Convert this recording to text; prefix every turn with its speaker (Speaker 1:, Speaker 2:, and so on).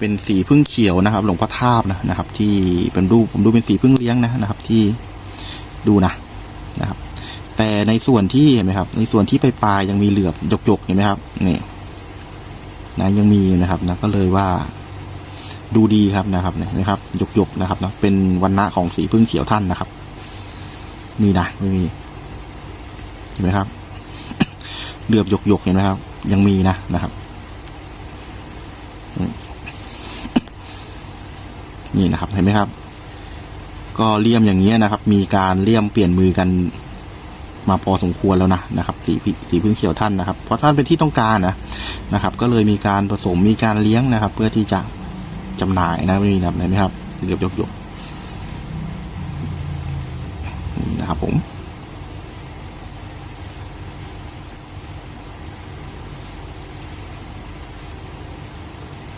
Speaker 1: เป็นสีพึ่งเขียวนะครับ หลวงพ่อทาบนะนะครับ ที่เป็นรูปผมดูเป็นสีพึ่งเลี้ยงนะนะครับ ที่ดูนะนะครับ แต่ในส่วนที่เห็นไหมครับ ในส่วนที่ไปปลายยังมีเหลือบหยกๆเห็นไหมครับนี่นะยังมีนะครับนะก็เลยว่าดูดีครับนะครับนะครับหยกๆนะครับเนาะเป็นวันณะของสีพึ่งเขียวท่านนะครับมีนะไม่มีเห็นไหมครับเหลือบหยกๆเห็นไหมครับ ยังมีนะนะครับ นี่นะครับเห็นไหมครับ ก็เลี่ยมอย่างนี้นะครับ มีการเลี่ยมเปลี่ยนมือกันมาพอสมควรแล้วนะนะครับ สีสีพึ่งเขียวท่านนะครับ เพราะท่านเป็นที่ต้องการนะนะครับ ก็เลยมีการผสมมีการเลี้ยงนะครับ เพื่อที่จะจำหน่ายนะนี่นะครับเห็นไหมครับเกือบยกๆนี่นะครับผม